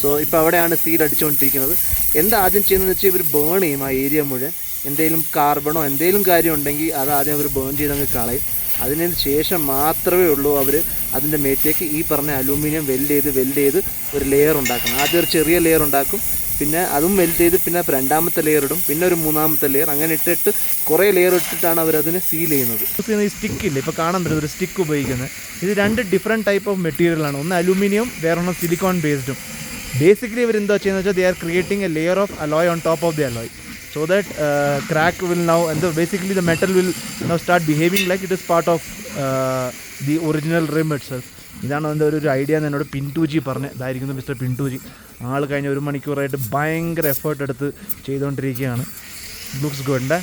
സോ ഇപ്പോൾ അവിടെയാണ് സീൽ അടിച്ചുകൊണ്ടിരിക്കുന്നത് എന്താ ആദ്യം ചെയ്യുന്നതെന്ന് വെച്ചാൽ ഇവർ ബേൺ ചെയ്യും ആ ഏരിയ മുഴുവൻ. എന്തെങ്കിലും കാർബണോ എന്തെങ്കിലും കാര്യം ഉണ്ടെങ്കിൽ അത് ആദ്യം അവർ ബേൺ ചെയ്ത് അങ്ങ് കളയും. അതിന് ശേഷം മാത്രമേ ഉള്ളൂ അവർ അതിന്റെ മേത്തേക്ക് ഈ പറഞ്ഞ അലൂമിനിയം വെൽഡ് ചെയ്ത് വെൽഡ് ചെയ്ത് ഒരു ലെയർ ഉണ്ടാക്കണം. ആദ്യം ഒരു ചെറിയ ലെയർ ഉണ്ടാക്കും. പിന്നെ അതും മെൽറ്റ് ചെയ്ത് പിന്നെ രണ്ടാമത്തെ ലെയർ ഇടും. പിന്നെ ഒരു മൂന്നാമത്തെ ലെയർ അങ്ങനെ ഇട്ടിട്ട് കുറേ ലെയർ ഇട്ടിട്ടാണ് അവർ അതിനെ സീൽ ചെയ്യുന്നത് ഈ സ്റ്റിക്ക് ഇല്ല? ഇപ്പോൾ കാണാൻ പറ്റുന്ന ഒരു സ്റ്റിക്ക് ഉപയോഗിക്കുന്നത്. ഇത് രണ്ട് ഡിഫറെന്റ് ടൈപ്പ് ഓഫ് മെറ്റീരിയലാണ് ഒന്ന് അലൂമിനിയം വേറൊന്ന് സിലിക്കോൺ ബേസ്ഡും ബേസിക്കലി ഇവർ എന്താ ചെയ്യുന്നത് വെച്ചാൽ they are creating a layer of alloy on top of the alloy so that uh, crack now now basically the, metal will now start now start it like part of the the original rim itself. ഇതാണ് അതിന്റെ ഒരു idea എന്ന് എന്നോട് പിൻടു G പറഞ്ഞ്. ഇതായിരിക്കുന്നു mister പിൻടു G ആൾ കഴിഞ്ഞ ഒരു മണിക്കൂറായിട്ട് ഭയങ്കര effort എടുത്ത് ചെയ്തുകൊണ്ടിരിക്കുകയാണ് ലുക്സ് ഗുഡ്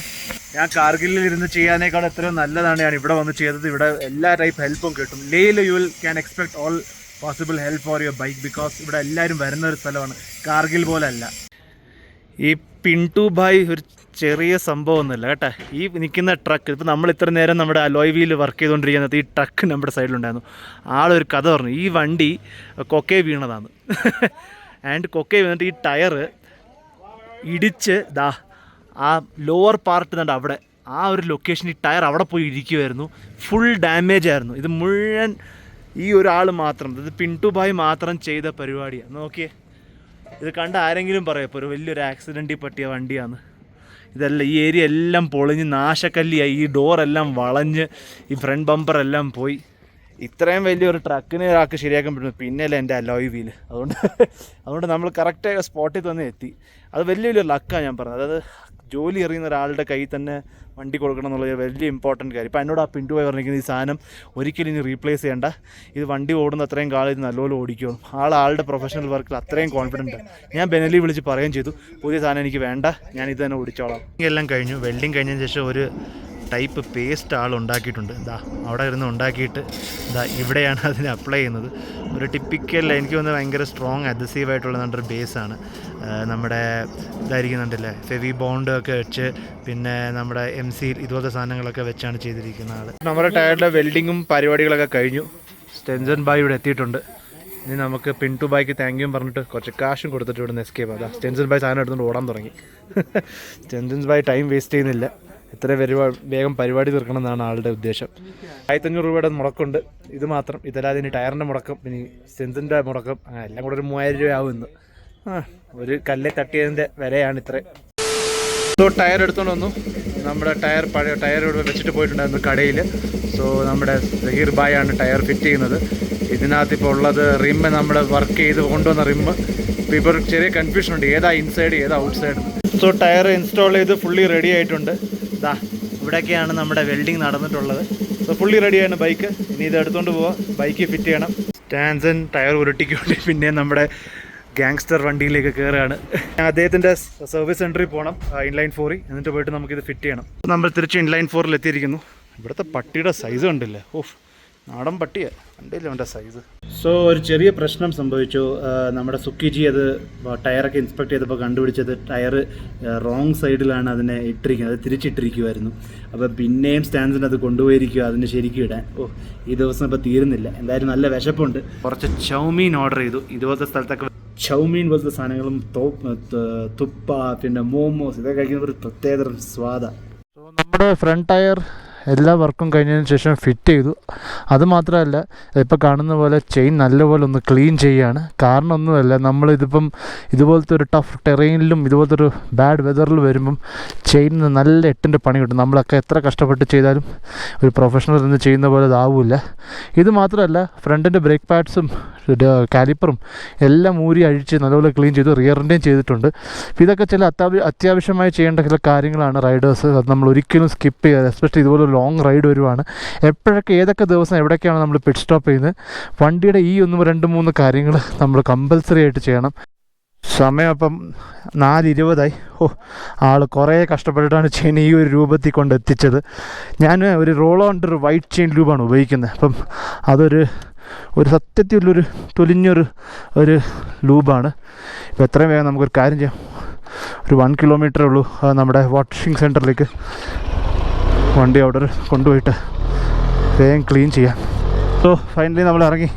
ഞാൻ കാർഗിലിൽ ഇരുന്ന് ചെയ്യാനേക്കാൾ എത്രയോ നല്ലതാണ് ഞാൻ ഇവിടെ വന്ന് ചെയ്തത്. ഇവിടെ എല്ലാ ടൈപ്പ് ഹെൽപ്പും കിട്ടും. ലേയിൽ you will can expect all possible help for your bike because ഇവിടെ എല്ലാവരും വരുന്ന ഒരു സ്ഥലമാണ്. കാർഗിൽ പോലെ അല്ല. ഈ പിൻടു ഭായ് ഒരു ചെറിയ സംഭവമൊന്നുമില്ല കേട്ടോ. ഈ നിൽക്കുന്ന ട്രക്ക് ഇപ്പോൾ നമ്മൾ ഇത്ര നേരം നമ്മുടെ അലോയ് വീൽ വർക്ക് ചെയ്തുകൊണ്ടിരിക്കുന്നത് ഈ ട്രക്ക് നമ്മുടെ സൈഡിലുണ്ടായിരുന്നു ആളൊരു കഥ പറഞ്ഞു ഈ വണ്ടി കൊക്കെ വീണതാണ്. ആൻഡ് കൊക്കെ വന്നിട്ട് ഈ ടയർ ഇടിച്ച് ദാ ആ ലോവർ പാർട്ട് കണ്ട അവിടെ ആ ഒരു ലൊക്കേഷൻ ഈ ടയർ അവിടെ പോയി ഇരിക്കുമായിരുന്നു ഫുൾ ഡാമേജ് ആയിരുന്നു. ഇത് മുഴുവൻ ഈ ഒരാൾ മാത്രം ഇത് പിന്റു മാത്രം ചെയ്ത പരിപാടിയാണ് നോക്കിയേ. ഇത് കണ്ട ആരെങ്കിലും പറയാം ഇപ്പോൾ ഒരു വലിയൊരു ആക്സിഡന്റിൽ പറ്റിയ വണ്ടിയാണ് ഇതെല്ലാം ഈ ഏരിയ എല്ലാം പൊളിഞ്ഞ് നാശക്കല്ലിയായി. ഈ ഡോറെല്ലാം വളഞ്ഞ് ഈ ഫ്രണ്ട് ബമ്പർ എല്ലാം പോയി. ഇത്രയും വലിയൊരു ട്രക്കിന് ഒരാൾക്ക് ശരിയാക്കാൻ പറ്റുന്നു പിന്നെയല്ല എന്റെ അലോയ് വീൽ അതുകൊണ്ട് അതുകൊണ്ട് നമ്മൾ കറക്റ്റ് സ്പോട്ടിൽ തന്നെ എത്തി. അത് വലിയ വലിയ ലക്കാണ് ഞാൻ പറഞ്ഞത്. അതായത് ജോലി എറിയുന്ന ഒരാളുടെ കയ്യിൽ തന്നെ വണ്ടി കൊടുക്കണം എന്നുള്ളത് വലിയ ഇമ്പോർട്ടന്റ് കാര്യം. ഇപ്പം എന്നോട് ആ പിന്തു പോയി പറഞ്ഞിരിക്കുന്നത് ഈ സാധനം ഒരിക്കലും ഇനി റീപ്ലേസ് ചെയ്യേണ്ട. ഇത് വണ്ടി ഓടുന്ന അത്രയും കാലം ഇത് നല്ലപോലെ ഓടിക്കും ആൾ ആളുടെ പ്രൊഫഷണൽ വർക്കിൽ അത്രയും കോൺഫിഡന്റ് ഞാൻ ബെനലി വിളിച്ച് പറയുകയും ചെയ്തു. പുതിയ സാധനം എനിക്ക് വേണ്ട. ഞാൻ ഇത് തന്നെ ഓടിച്ചോളാം. എല്ലാം കഴിഞ്ഞു. വെൽഡിങ് കഴിഞ്ഞതിന് ശേഷം ഒരു ടൈപ്പ് പേസ്റ്റ് ആൾ ഉണ്ടാക്കിയിട്ടുണ്ട്. എന്താ അവിടെ ഇരുന്ന് ഉണ്ടാക്കിയിട്ട് ഇതാ ഇവിടെയാണ് അതിന് അപ്ലൈ ചെയ്യുന്നത്. ഒരു ടിപ്പിക്കൽ എനിക്ക് തോന്നുന്നത് ഭയങ്കര സ്ട്രോങ് അഡസീവ് ആയിട്ടുള്ള നല്ലൊരു ബേസാണ് നമ്മുടെ ഇതായിരിക്കുന്നുണ്ടല്ലേ ഫെവി ബോണ്ട് ഒക്കെ വെച്ച് പിന്നെ നമ്മുടെ എം സി ഇതുപോലത്തെ സാധനങ്ങളൊക്കെ വെച്ചാണ് ചെയ്തിരിക്കുന്ന ആൾ നമ്മുടെ ടയറിലെ വെൽഡിങ്ങും പരിപാടികളൊക്കെ കഴിഞ്ഞു. സ്റ്റെൻസൺ ബായ് ഇവിടെ എത്തിയിട്ടുണ്ട്. ഇനി നമുക്ക് പിൻടു ബായ്ക്ക് താങ്ക് യു പറഞ്ഞിട്ട് കുറച്ച് കാശും കൊടുത്തിട്ട് ഇവിടെ നിന്ന് എസ്കേപ്പ് അതാ സ്റ്റെൻസൺ ബായ് സാധനം എടുത്തുകൊണ്ട് ഓടാൻ തുടങ്ങി. സ്റ്റെൻസൺ ബായ് ടൈം വേസ്റ്റ് ചെയ്യുന്നില്ല. എത്ര പരിപാടി വേഗം പരിപാടി തീർക്കണം എന്നാണ് ആളുടെ ഉദ്ദേശം. ആയിരത്തഞ്ഞൂറ് രൂപയുടെ മുടക്കുണ്ട്. ഇത് മാത്രം. ഇതല്ലാതെ ഇനി ടയറിന്റെ മുടക്കം ഇനി സ്റ്റെൻസിന്റെ മുടക്കം എല്ലാം കൂടെ ഒരു മൂവായിരം ആവും ഇന്ന്. ഒരു കല്ലെ തട്ടിയതിന്റെ വിലയാണ് ഇത്ര സോ ടയർ എടുത്തുകൊണ്ട് വന്നു. നമ്മുടെ ടയർ പഴയ ടയർ ഇവിടെ വെച്ചിട്ട് പോയിട്ടുണ്ടായിരുന്നു കടയിൽ സോ നമ്മുടെ സഹീർ ബായ് ആണ് ടയർ ഫിറ്റ് ചെയ്യുന്നത്. ഇതിനകത്ത് ഇപ്പോൾ ഉള്ളത് റിമ്മ് നമ്മൾ വർക്ക് ചെയ്ത് കൊണ്ടുവന്ന റിമ്മ് ഇപ്പോൾ ഇപ്പോൾ ചെറിയ കൺഫ്യൂഷൻ ഉണ്ട്. ഏതാ ഇൻസൈഡ് ഏതാ ഔട്ട്സൈഡ് സോ ടയർ ഇൻസ്റ്റാൾ ചെയ്ത് ഫുള്ളി റെഡി ആയിട്ടുണ്ട്. ഇതാ ഇവിടെയൊക്കെയാണ് നമ്മുടെ വെൽഡിങ് നടന്നിട്ടുള്ളത്. സോ ഫുള്ളി റെഡിയാണ് ബൈക്ക് ഇനി ഇത് എടുത്തുകൊണ്ട് പോവാം. ബൈക്ക് ഫിറ്റ് ചെയ്യണം. സ്റ്റാൻസൻ ടയർ ഉരുട്ടിക്കൊണ്ട് പിന്നെ നമ്മുടെ ഗാങ്സ്റ്റർ വണ്ടിയിലേക്ക് കയറുകയാണ് അദ്ദേഹത്തിന്റെ സർവീസ് സെന്ററിൽ പോകണം ഇൻലൈൻ ഫോറിൽ എന്നിട്ട് പോയിട്ട് നമുക്കിത് ഫിറ്റ് ചെയ്യണം. നമ്മൾ തിരിച്ച് ഇൻലൈൻ ഫോറിൽ എത്തിയിരിക്കുന്നു ഇവിടുത്തെ പട്ടിയുടെ സൈസ് കണ്ടില്ലേ? ഓഫ് നാടൻ പട്ടിയാ. കണ്ടില്ല അവന്റെ സൈസ് സോ ഒരു ചെറിയ പ്രശ്നം സംഭവിച്ചു. നമ്മുടെ സുക്കിജി അത് ടയറൊക്കെ ഇൻസ്പെക്ട് ചെയ്തപ്പോൾ കണ്ടുപിടിച്ചത് ടയർ റോങ് സൈഡിലാണ് അതിനെ ഇട്ടിരിക്കുന്നത്. അത് തിരിച്ചിട്ടിരിക്കുമായിരുന്നു അപ്പോൾ പിന്നെയും സ്റ്റാൻസിന് അത് കൊണ്ടുപോയിരിക്കുക അതിന് ശരിക്കും ഇടാൻ. ഓ ഈ ദിവസം ഇപ്പോൾ തീരുന്നില്ല. എന്തായാലും നല്ല വിശപ്പുണ്ട്. കുറച്ച് ചൗമീൻ ഓർഡർ ചെയ്തു. ഇതുപോലത്തെ സ്ഥലത്തൊക്കെ ചൗമീൻ പോലത്തെ സാധനങ്ങളും തുപ്പ പിന്നെ മോമോസ് ഇതൊക്കെ കഴിക്കുന്ന ഒരു പ്രത്യേകതരം സ്വാദാണ് സോ നമ്മുടെ ഫ്രണ്ട് ടയർ എല്ലാ വർക്കും കഴിഞ്ഞതിന് ശേഷം ഫിറ്റ് ചെയ്തു. അതുമാത്രമല്ല ഇപ്പോൾ കാണുന്ന പോലെ ചെയിൻ നല്ലപോലെ ഒന്ന് ക്ലീൻ ചെയ്യുകയാണ് കാരണം ഒന്നുമല്ല നമ്മളിതിപ്പം ഇതുപോലത്തെ ഒരു ടഫ് ടെറൈനിലും ഇതുപോലത്തെ ഒരു ബാഡ് വെതറിൽ വരുമ്പം ചെയിനിന് നല്ല എട്ടിന്റെ പണി കിട്ടും. നമ്മളൊക്കെ എത്ര കഷ്ടപ്പെട്ട് ചെയ്താലും ഒരു പ്രൊഫഷണൽ നിന്ന് ചെയ്യുന്ന പോലെ ഇതാവില്ല. ഇത് മാത്രമല്ല ഫ്രണ്ടിന്റെ ബ്രേക്ക് പാഡ്സും കാലിപ്പറും എല്ലാം ഊരി അഴിച്ച് നല്ലപോലെ ക്ലീൻ ചെയ്തു റിയറിന്റെയും ചെയ്തിട്ടുണ്ട്. ഇതൊക്കെ ചില അത്യാവശ്യമായി ചെയ്യേണ്ട ചില കാര്യങ്ങളാണ് റൈഡേഴ്സ് അത് നമ്മൾ ഒരിക്കലും സ്കിപ്പ് ചെയ്യാതെ എസ്പെഷ്യലി ഇതുപോലെ ലോങ് റൈഡ് വരുവാണ്. എപ്പോഴൊക്കെ ഏതൊക്കെ ദിവസം എവിടെയൊക്കെയാണ് നമ്മൾ പിറ്റ് സ്റ്റോപ്പ് ചെയ്യുന്നത്? വണ്ടിയുടെ ഈ ഒന്നും രണ്ട് മൂന്ന് കാര്യങ്ങൾ നമ്മൾ കമ്പൽസറി ആയിട്ട് ചെയ്യണം. സമയം അപ്പം നാലിരുപതായി. ഓ ആൾ കുറേ കഷ്ടപ്പെട്ടിട്ടാണ് ചെയിൻ ഈ ഒരു രൂപത്തിൽ കൊണ്ട് എത്തിച്ചത്. ഞാൻ ഒരു റോൾ ഓൺ ഒരു വൈറ്റ് ചെയിൻ രൂപമാണ് ഉപയോഗിക്കുന്നത്. അപ്പം അതൊരു ഒരു സത്യത്തിലുള്ളൊരു തൊലിഞ്ഞൊരു ഒരു ലൂബാണ്. ഇപ്പോൾ എത്രയും വേഗം നമുക്കൊരു കാര്യം ചെയ്യാം. ഒരു വൺ കിലോമീറ്ററേ ഉള്ളൂ. നമ്മുടെ വാഷിംഗ് സെന്ററിലേക്ക് വണ്ടി അവിടെ കൊണ്ടുപോയിട്ട് വേഗം ക്ലീൻ ചെയ്യാം. സോ ഫൈനലി നമ്മൾ ഇറങ്ങി.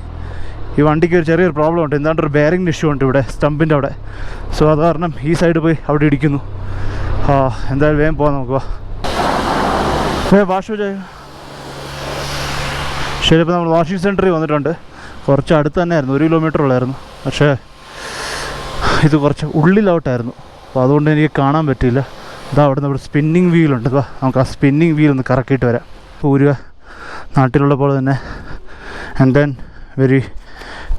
ഈ വണ്ടിക്ക് ഒരു ചെറിയൊരു പ്രോബ്ലം ഉണ്ട്. എന്താണ്ട് ഒരു ബെയറിംഗ് ഇഷ്യൂ ഉണ്ട് ഇവിടെ സ്റ്റമ്പിന്റെ അവിടെ. സോ അത് കാരണം ഈ സൈഡ് പോയി അവിടെ ഇടിക്കുന്നു. ആ എന്തായാലും വേഗം പോകാം നമുക്ക് വാ. വാഷ് ചെയ്യ ശരി ഇപ്പോൾ നമ്മൾ വാഷിംഗ് സെന്ററിൽ വന്നിട്ടുണ്ട്. കുറച്ച് അടുത്ത് തന്നെയായിരുന്നു ഒരു കിലോമീറ്റർ ഉള്ളായിരുന്നു. പക്ഷേ ഇത് കുറച്ച് ഉള്ളിലോട്ടായിരുന്നു. അപ്പോൾ അതുകൊണ്ട് എനിക്ക് കാണാൻ പറ്റിയില്ല. ഇതാ അവിടെ നിന്ന് ഇവിടെ സ്പിന്നിങ് വീലുണ്ട് വാ നമുക്ക് ആ സ്പിന്നിങ് വീൽ ഒന്ന് കറക്കിയിട്ട് വരാം. ഊരുക. നാട്ടിലുള്ള പോലെ തന്നെ. And then very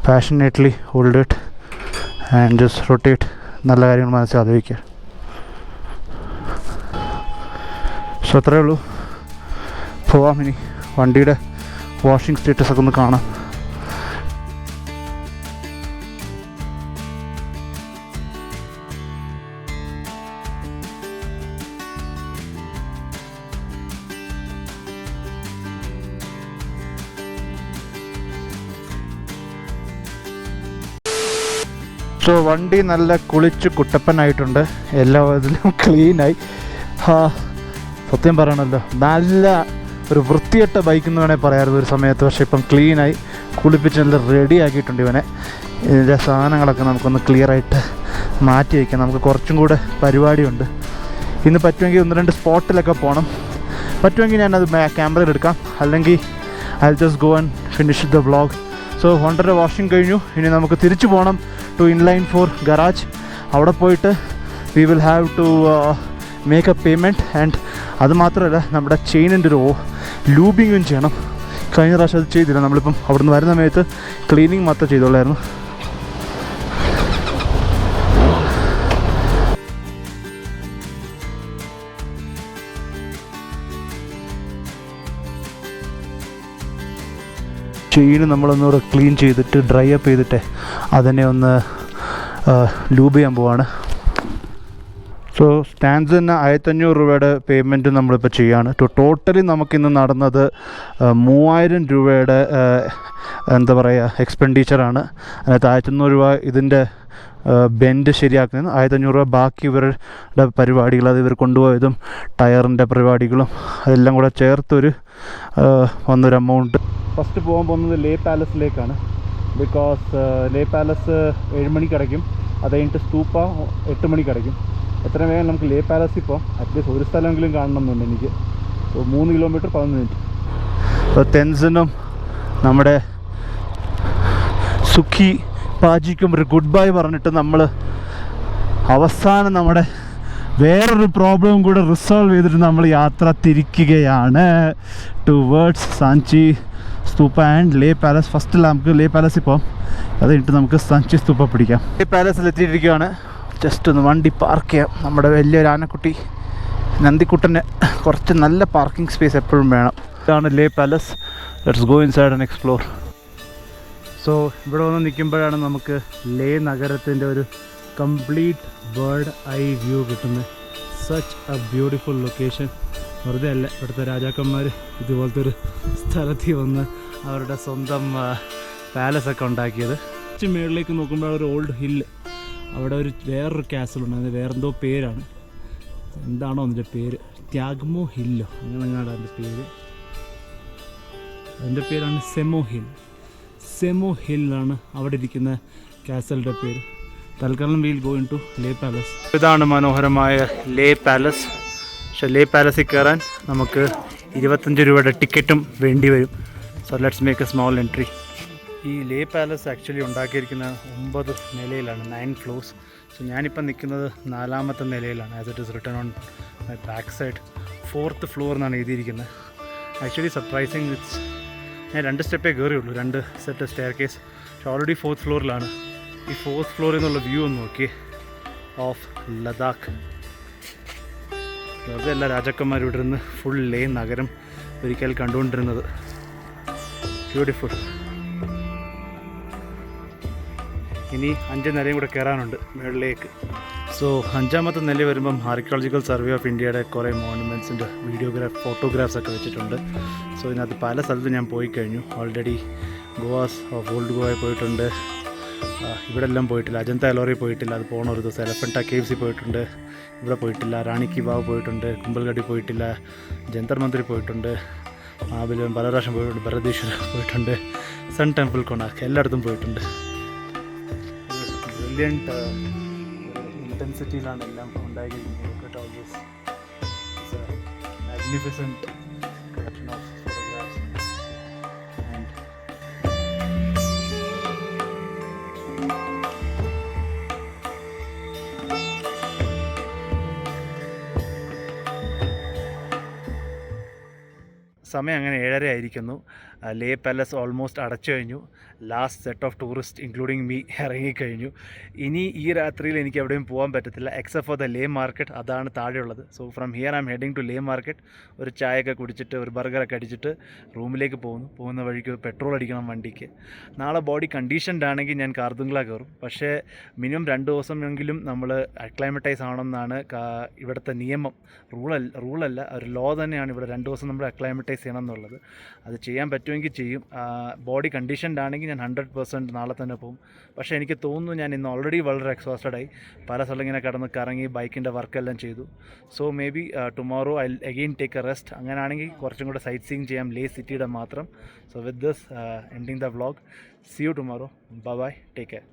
passionately hold it and just rotate നല്ല കാര്യങ്ങൾ മനസ്സിൽ ആലോചിക്കുക. സോ അത്രയേ ഉള്ളൂ. പോവാം ഇനി. വണ്ടിയുടെ വാഷിംഗ് സ്റ്റേറ്റസ് ഒക്കെ ഒന്ന് കാണാം. സോ വണ്ടി നല്ല കുളിച്ച് കുട്ടപ്പനായിട്ടുണ്ട്. എല്ലാ ഇതിലും ക്ലീനായി സത്യം പറയണല്ലോ. നല്ല ഒരു വൃത്തിയിട്ട ബൈക്ക് എന്ന് വേണേൽ പറയാമായിരുന്നു ഒരു സമയത്ത്. പക്ഷേ ഇപ്പം ക്ലീനായി കുളിപ്പിച്ച് നല്ല റെഡി ആക്കിയിട്ടുണ്ട് ഇവനെ. ഇതിന്റെ സാധനങ്ങളൊക്കെ നമുക്കൊന്ന് ക്ലിയറായിട്ട് മാറ്റി വയ്ക്കാം. നമുക്ക് കുറച്ചും കൂടെ പരിപാടിയുണ്ട്. ഇന്ന് പറ്റുമെങ്കിൽ ഒന്ന് രണ്ട് സ്പോട്ടിലൊക്കെ പോകണം പറ്റുമെങ്കിൽ ഞാനത് ക്യാമറയിൽ എടുക്കാം. അല്ലെങ്കിൽ I just go and finish the vlog so ഹോണ്ടയുടെ വാഷിംഗ് കഴിഞ്ഞു. ഇനി നമുക്ക് തിരിച്ചു പോകണം ടു ഇൻലൈൻ ഫോർ ഗറാജ് അവിടെ പോയിട്ട് we will have to make a payment and അത് മാത്രമല്ല നമ്മുടെ ചെയിനിന്റെ ഒരു ലൂബിങ്ങും ചെയ്യണം. കഴിഞ്ഞ പ്രാവശ്യം അത് ചെയ്തില്ല. നമ്മളിപ്പം അവിടുന്ന് വരുന്ന സമയത്ത് ക്ലീനിങ് മാത്രം ചെയ്തോളായിരുന്നു. ചെയിൻ നമ്മളൊന്നുകൂടെ ക്ലീൻ ചെയ്തിട്ട് ഡ്രൈ അപ്പ് ചെയ്തിട്ട് അതിനെ ഒന്ന് ലൂബ് ചെയ്യാൻ പോവാണ്. സോ സ്റ്റാൻസിന് ആയിരത്തഞ്ഞൂറ് രൂപയുടെ പേയ്മെന്റ് നമ്മളിപ്പോൾ ചെയ്യാണ്. ടോട്ടലി നമുക്കിന്ന് നടന്നത് മൂവായിരം രൂപയുടെ എന്താ പറയുക എക്സ്പെൻഡിച്ചറാണ് അതിനകത്ത് ആയിരത്തഞ്ഞൂറ് രൂപ ഇതിന്റെ ബെൻഡ് ശരിയാക്കുന്നതിന് ആയിരത്തഞ്ഞൂറ് രൂപ ബാക്കി ഇവരുടെ പരിപാടികൾ അത് ഇവർ കൊണ്ടുപോയതും ടയറിന്റെ പരിപാടികളും അതെല്ലാം കൂടെ ചേർത്തൊരു വന്നൊരു എമൗണ്ട് ഫസ്റ്റ് പോകാൻ പോകുന്നത് ലേ പാലസിലേക്കാണ് ബിക്കോസ് ലേ പാലസ് ഏഴ് മണിക്ക് അടയ്ക്കും അത് കഴിഞ്ഞിട്ട് സ്തൂപ്പ എട്ട് മണിക്ക് അടയ്ക്കും എത്ര വേഗം നമുക്ക് ലേ പാലസ് ഇപ്പോൾ അറ്റ്ലീസ്റ്റ് ഒരു സ്ഥലമെങ്കിലും കാണണമെന്നുണ്ട് എനിക്ക്. മൂന്ന് കിലോമീറ്റർ പതിനൊന്ന് മിനിറ്റ് ഇപ്പോൾ തെൻസിനും നമ്മുടെ സുഖി പാജിക്കും ഒരു ഗുഡ് ബൈ പറഞ്ഞിട്ട് നമ്മൾ അവസാനം നമ്മുടെ വേറൊരു പ്രോബ്ലം കൂടെ റിസോൾവ് ചെയ്തിട്ട് നമ്മൾ യാത്ര തിരിക്കുകയാണ്. Towards Sanchi Stupa and Leh palace first നമുക്ക് ലേ പാലസിൽ പോകാം അത് കഴിഞ്ഞിട്ട് നമുക്ക് സഞ്ചി സ്തൂപ്പ പിടിക്കാം. ലേ പാലസിൽ എത്തിയിരിക്കുകയാണ്. ജസ്റ്റ് ഒന്ന് വണ്ടി പാർക്ക് ചെയ്യാം. നമ്മുടെ വലിയൊരു ആനക്കുട്ടി നന്ദിക്കുട്ടന് കുറച്ച് നല്ല പാർക്കിംഗ് സ്പേസ് എപ്പോഴും വേണം. ഇതാണ് Leh palace. Let's go inside and explore so ഇവിടെ വന്ന് നിൽക്കുമ്പോഴാണ് നമുക്ക് ലേ നഗരത്തിന്റെ ഒരു കംപ്ലീറ്റ് ബേർഡ് ഐ വ്യൂ കിട്ടുന്നത്. സച്ച് എ ബ്യൂട്ടിഫുൾ ലൊക്കേഷൻ വെറുതെ അല്ല ഇവിടുത്തെ രാജാക്കന്മാർ ഇതുപോലത്തെ ഒരു സ്ഥലത്തിൽ വന്ന് അവരുടെ സ്വന്തം പാലസ് ഒക്കെ ഉണ്ടാക്കിയത്. കുറച്ച് മുകളിലേക്ക് നോക്കുമ്പോൾ ഒരു ഓൾഡ് ഹില്ല് അവിടെ ഒരു വേറൊരു കാസിൽ ഉണ്ട്. അതിന് വേറെന്തോ പേരാണ്. എന്താണോ അതിന്റെ പേര്? ത്യാഗ്മോ ഹില്ലോ അങ്ങനെ അങ്ങാണ് അതിന്റെ പേര്. അതിന്റെ പേരാണ് സെമോ ഹിൽ സെമോ ഹില്ലാണ് അവിടെ ഇരിക്കുന്ന കാസലിന്റെ പേര്. തൽക്കാലം we'll going to Leh palace ഇതാണ് മനോഹരമായ ലേ പാലസ് പക്ഷേ ലേ പാലസിൽ കയറാൻ നമുക്ക് ഇരുപത്തഞ്ച് രൂപയുടെ ടിക്കറ്റും വേണ്ടി വരും. So let's make a small entry ഈ ലേ പാലസ് ആക്ച്വലി ഉണ്ടാക്കിയിരിക്കുന്ന ഒമ്പത് നിലയിലാണ് നയൻ ഫ്ലോർസ് സോ ഞാനിപ്പോൾ നിൽക്കുന്നത് നാലാമത്തെ നിലയിലാണ്. As it is written on my back side fourth floor എന്നാണ് എഴുതിയിരിക്കുന്നത്. ആക്ച്വലി സർപ്രൈസിങ് ഇറ്റ്സ് ഞാൻ രണ്ട് സ്റ്റെപ്പേ കയറിയുള്ളൂ രണ്ട് സെറ്റ് സ്റ്റെയർ കേസ് പക്ഷെ ഓൾറെഡി ഫോർത്ത് ഫ്ലോറിലാണ് ഈ ഫോർത്ത് ഫ്ലോറിൽ നിന്നുള്ള വ്യൂ ഒന്ന് നോക്കി ഓഫ് ലഡാക്ക് വെറുതെ എല്ലാ രാജാക്കന്മാരും ഇവിടെ നിന്ന് ഫുൾ ലേ നഗരം ഒരിക്കൽ കണ്ടുകൊണ്ടിരുന്നത്. ബ്യൂട്ടിഫുൾ ഇനി അഞ്ച് നിലയും കൂടെ കയറാനുണ്ട് മേളിലേക്ക്. സോ അഞ്ചാമത്തെ നില വരുമ്പം ആർക്കിയോളജിക്കൽ സർവേ ഓഫ് ഇന്ത്യയുടെ കുറേ മോണുമെന്റ്സിന്റെ വീഡിയോഗ്രാഫ് ഫോട്ടോഗ്രാഫ്സ് ഒക്കെ വെച്ചിട്ടുണ്ട്. സോ ഇതിനകത്ത് പല സ്ഥലത്തും ഞാൻ പോയി കഴിഞ്ഞു. ഓൾറെഡി ഗോവാസ് ഓഫ് ഓൾഡ് ഗോവയിൽ പോയിട്ടുണ്ട്. ഇവിടെ എല്ലാം പോയിട്ടില്ല. അജന്ത എലോറി പോയിട്ടില്ല. അത് പോണ ഒരു ദിവസം. എലഫന്റ കേവ്സിൽ പോയിട്ടുണ്ട്. ഇവിടെ പോയിട്ടില്ല. റാണി കിബാവ് പോയിട്ടുണ്ട്. കുമ്പൽഗഡി പോയിട്ടില്ല. ജന്തർ മന്ദിർ പോയിട്ടുണ്ട്. ആബിലും പല പ്രാവശ്യം പോയിട്ടുണ്ട് ഭരതേശ്വര പോയിട്ടുണ്ട് സൺ ടെമ്പിൾ കൊണാക്ക് എല്ലായിടത്തും പോയിട്ടുണ്ട്. ബ്രില്യന്റ് ഇന്റൻസിറ്റിയിലാണ് എല്ലാം ഉണ്ടായിരിക്കുന്നത് മാഗ്നിഫിസന്റ് സമയം അങ്ങനെ ഏഴര ആയിരിക്കുന്നു ലേ പാലസ് ഓൾമോസ്റ്റ് അടച്ചു കഴിഞ്ഞു last set of tourist including me ഇറങ്ങിക്കഴിഞ്ഞു. ഇനി ഈ രാത്രിയിൽ എനിക്ക് എവിടെയും പോകാൻ പറ്റത്തില്ല except for the Leh market അതാണ് താഴെയുള്ളത്. So from here I'm heading to Leh market ഒരു ചായയൊക്കെ കുടിച്ചിട്ട് ഒരു ബർഗറൊക്കെ അടിച്ചിട്ട് റൂമിലേക്ക് പോകുന്നു. പോകുന്ന വഴിക്ക് പെട്രോൾ അടിക്കണം വണ്ടിക്ക്. നാളെ ബോഡി കണ്ടീഷൻഡ് ആണെങ്കിൽ ഞാൻ കാർദുങ്ല കയറും. പക്ഷേ മിനിമം രണ്ട് ദിവസമെങ്കിലും നമ്മൾ അക്ലൈമറ്റൈസ് ആവണമെന്നാണ് ഇവിടുത്തെ നിയമം. റൂളല്ല റൂളല്ല ഒരു ലോ തന്നെയാണ് ഇവിടെ രണ്ട് ദിവസം നമ്മൾ അക്ലൈമറ്റൈസ് ചെയ്യണം എന്നുള്ളത് അത് ചെയ്യാൻ പറ്റുമെങ്കിൽ ചെയ്യും. ബോഡി കണ്ടീഷൻഡ് ആണെങ്കിൽ ഞാൻ ഹൺഡ്രഡ് പെർസെന്റ് നാളെ തന്നെ പോകും പക്ഷേ എനിക്ക് തോന്നുന്നു ഞാൻ ഇന്ന് ഓൾറെഡി വളരെ എക്സോസ്റ്റഡ് ആയി. പല സ്ഥലം ഇങ്ങനെ കടന്ന് കറങ്ങി ബൈക്കിന്റെ വർക്കെല്ലാം ചെയ്തു. So maybe tomorrow I again take a rest അങ്ങനെയാണെങ്കിൽ കുറച്ചും കൂടെ സൈറ്റ് സീയിങ് ചെയ്യാം ലേ സിറ്റിയുടെ മാത്രം. So with this ending the vlog see you tomorrow bye bye take care